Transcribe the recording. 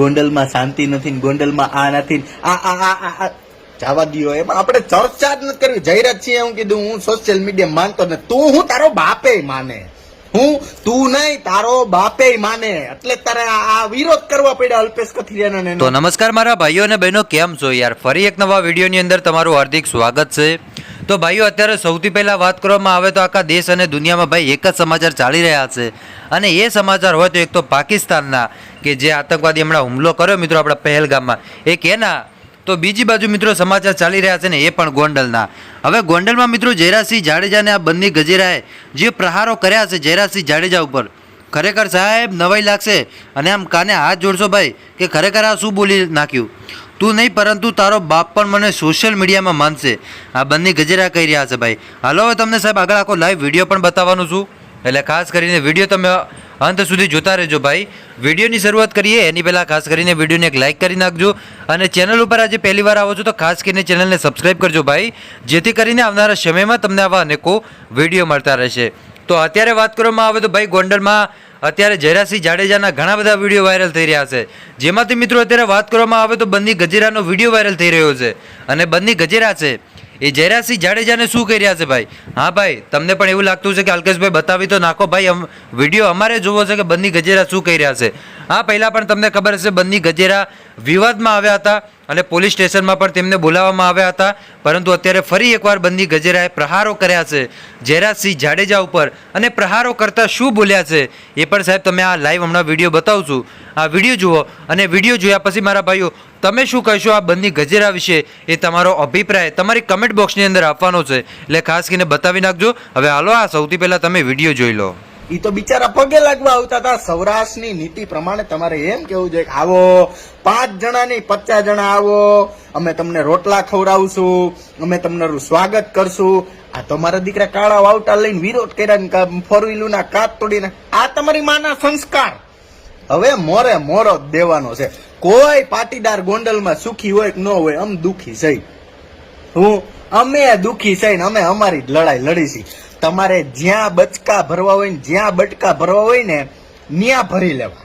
ગોંડલમાં શાંતિ નથી ગોંડલમાં આ નથી આ આ આ જવા દ્યો, એમાં આપણે ચર્ચા જ નથી કરવી. જાહેરાત છીએ હું કીધું, હું સોશિયલ મીડિયા માનતો ને તું હું તારો બાપે માને. હું, તું નહીં, તારો બાપે માને. એટલે તારે આ વિરોધ કરવા પડ્યા અલ્પેશ કથિરિયાના તો નમસ્કાર મારા ભાઈઓ અને બહેનો, કેમ છો યાર? ફરી એક નવા વિડીયોની અંદર તમારું હાર્દિક સ્વાગત છે. તો ભાઈઓ, અત્યારે સૌથી પહેલા વાત કરવામાં આવે તો આખા દેશ અને દુનિયામાં ભાઈ એક જ સમાચાર ચાલી રહ્યા છે. અને એ સમાચાર હોય તો એક તો પાકિસ્તાનના. કે જે આતંકવાદી હમણાં હુમલો કર્યો મિત્રો આપણા પહેલગામમાં એક એના તો બીજી બાજુ મિત્રો સમાચાર ચાલી રહ્યા છે ને એ પણ ગોંડલના. હવે ગોંડલમાં મિત્રો જયરાસિંહ જાડેજાને આ બંને ગજેરાએ જે પ્રહારો કર્યા છે જયરાસિંહ જાડેજા ઉપર, ખરેખર સાહેબ નવાઈ લાગશે અને આમ કાને હાથ જોડશો ભાઈ કે ખરેખર આ શું બોલી નાખ્યું? તું નહીં, પરંતુ તારો બાપ પણ મને સોશિયલ મીડિયામાં માનશે. આ બંને ગજેરા કહી રહ્યા છે ભાઈ. હાલો, હવે તમને સાહેબ આગળ આખો લાઈવ વીડિયો પણ બતાવવાનું છું. એટલે ખાસ કરીને વીડિયો તમે અંત સુધી જોતા રહેજો ભાઈ. વિડીયોની શરૂઆત કરીએ. એની પહેલાં ખાસ કરીને વિડીયોને એક લાઇક કરી નાખજો અને ચેનલ ઉપર આજે પહેલી વાર આવો છો તો ખાસ કરીને ચેનલને સબસ્ક્રાઈબ કરજો ભાઈ. જેથી કરીને આવનારા સમયમાં તમને આવા અનેકો વીડિયો મળતા રહેશે. તો અત્યારે વાત કરવામાં આવે તો ભાઈ ગોંડલમાં અત્યારે જયરાસિંહ જાડેજાના ઘણા બધા વીડિયો વાયરલ થઈ રહ્યા છે. જેમાંથી મિત્રો અત્યારે વાત કરવામાં આવે તો બંની ગજેરાનો વીડિયો વાયરલ થઈ રહ્યો છે. અને બંની ગજેરા છે એ જયરાજસિંહ જાડેજાને શું કહી રહ્યા છે ભાઈ? હા ભાઈ, તમને પણ એવું લાગતું છે કે અલ્કેશભાઈ બતાવી તો નાખો. ભાઈ વીડિયો અમારે જોવો છે કે બંની ગજેરા શું કહી રહ્યા છે? હા, પહેલાં પણ તમને ખબર હશે, બંની ગજેરા વિવાદમાં આવ્યા હતા અને પોલીસ સ્ટેશનમાં પણ તેમને બોલાવવામાં આવ્યા હતા. પરંતુ અત્યારે ફરી એકવાર બંની ગજેરાએ પ્રહારો કર્યા છે, જયરાજસિંહ જાડેજા ઉપર. અને પ્રહારો કરતા શું બોલ્યા છે, એ પણ સાહેબ તમે આ લાઈવ હમણાં વીડિયો બતાવું છું. આ વીડિયો જુઓ અને વીડિયો જોયા પછી મારા ભાઈઓ, તમે શું કહેશો આ બંની ગજેરા વિશે? એ તમારો અભિપ્રાય તમારી કમેન્ટ બોક્સની અંદર આપવાનો છે. એટલે ખાસ કરીને બતાવી નાખજો. હવે હાલો, આ સૌથી પહેલાં તમે વીડિયો જોઈ લો. ઈ તો બિચારા પગે લાગવા આવતા હતા. સૌરાષ્ટ્રની નીતિ પ્રમાણે તમારે એમ કેવું જોઈએ કે આવો, પાંચ જણા નહીં પચાસ જણા આવો, અમે તમને રોટલા ખવડાવશું, અમે તમારું સ્વાગત કરશું. આ તો મારા દીકરા કાળા વાવટા લઈને વિરોધ કર્યા ફોર વ્હીલર ના કાચ તોડીને. આ તમારી માના સંસ્કાર. હવે મોરે મોરો દેવાનો છે. કોઈ પાટીદાર ગોંડલમાં સુખી હોય કે ન હોય, આમ દુખી છે. હું, અમે દુખી છે અમે અમારી લડાઈ લડીશી. તમારે જ્યાં બચકા ભરવા હોય ને જ્યાં બટકા ભરવા હોય ને ન્યા ભરી લેવા.